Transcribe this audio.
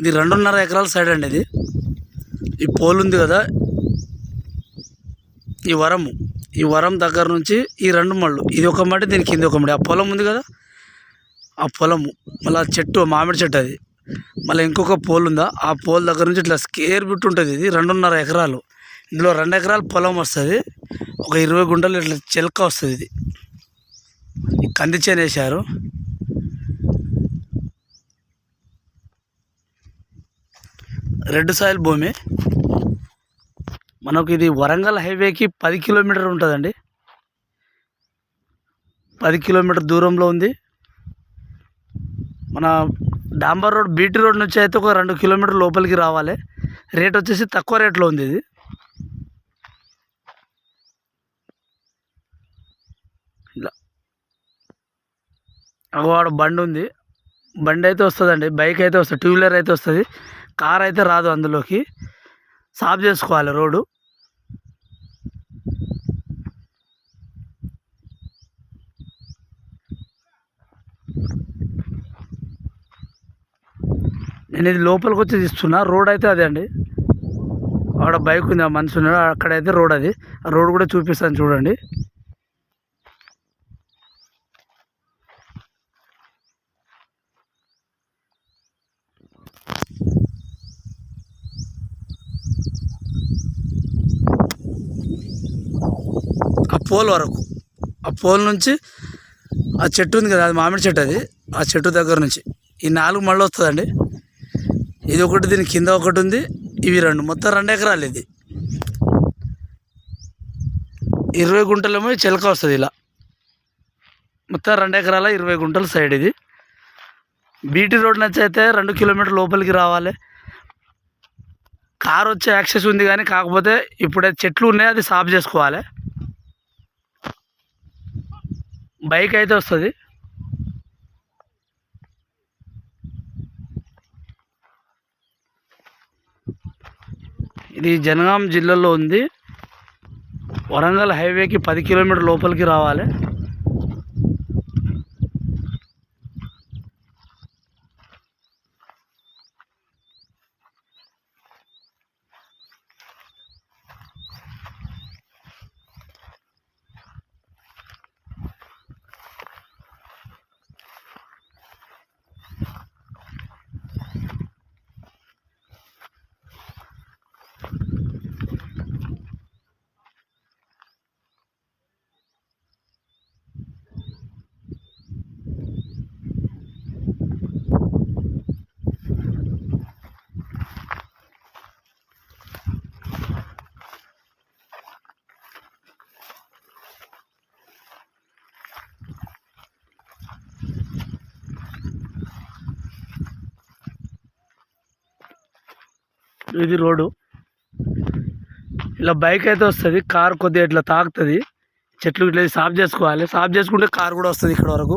ఇది రెండున్నర ఎకరాల సైడ్ అండి ఇది. ఈ పోల్ ఉంది కదా. ఈ వరము. ఈ వరం దగ్గర నుంచి ఈ రెండు మళ్ళు. ఇది ఒక మడి దీని కింద ఒక మడి. ఆ పొలం ఉంది కదా? ఆ పొలము. మళ్ళీ ఆ చెట్టు మామిడి చెట్టు అది. మళ్ళీ ఇంకొక పోల్ ఉందా? ఆ పోల్ దగ్గర నుంచి ఇట్లా స్కేర్ బిట్ ఉంటుంది ఇది రెండున్నర ఎకరాలు. ఇందులో రెండు ఎకరాలు పొలం వస్తుంది. ఒక ఇరవై గుంటలు ఇట్లా చిలక వస్తుంది ఇది. కంది చేను రెడ్ సాయిల్ భూమి. మనకు ఇది వరంగల్ హైవేకి పది కిలోమీటర్ ఉంటుందండి. పది కిలోమీటర్ దూరంలో ఉంది. మన డాంబర్ రోడ్ బీటీ రోడ్ నుంచి అయితే ఒక రెండు కిలోమీటర్ లోపలికి రావాలి. రేట్ వచ్చేసి తక్కువ రేట్లో ఉంది ఇది. ఇలా. అగవాడ బండి ఉంది. బండి అయితే వస్తుందండి. బైక్ అయితే వస్తుంది. టూ వీలర్ అయితే వస్తుంది. కార్ అయితే రాదు అందులోకి. సాఫ్ చేసుకోవాలి రోడ్డు. నేను ఇది లోపలికి వచ్చి తీస్తున్నా. రోడ్ అయితే అదే అండి. అక్కడ బైక్ ఉంది ఆ మనిషి ఉన్నాడు. అక్కడైతే రోడ్ అది. ఆ రోడ్ కూడా చూపిస్తాను చూడండి. పోల్ వరకు. ఆ పోల్ నుంచి ఆ చెట్టు ఉంది కదా అది మామిడి చెట్టు అది. ఆ చెట్టు దగ్గర నుంచి. ఈ నాలుగు మళ్ళీ వస్తుందండి. ఇది ఒకటి దీని కింద ఒకటి ఉంది. ఇవి రెండు. మొత్తం రెండు ఎకరాలు ఇది. ఇరవై గుంటలేమో చిలక వస్తుంది ఇలా. మొత్తం రెండు ఎకరాల ఇరవై గుంటల సైడ్ ఇది. బీటీ రోడ్ నుంచి అయితే రెండు కిలోమీటర్ లోపలికి రావాలి. కారు వచ్చే యాక్సెస్ ఉంది కానీ కాకపోతే ఇప్పుడే చెట్లు ఉన్నాయి అది సాఫ్ చేసుకోవాలి. బైక్ అయితే వస్తుంది. ఇది జనగాం జిల్లాలో ఉంది. వరంగల్ హైవేకి పది కిలోమీటర్ లోపలికి రావాలి. ఇది రోడ్డు. ఇలా బైక్ అయితే వస్తుంది కార్ కొద్దిగా ఇట్లా తాకుతుంది. చెట్లు ఇట్లా సాఫ్ చేసుకోవాలి. సాఫ్ చేసుకుంటే కార్ కూడా వస్తుంది ఇక్కడ వరకు.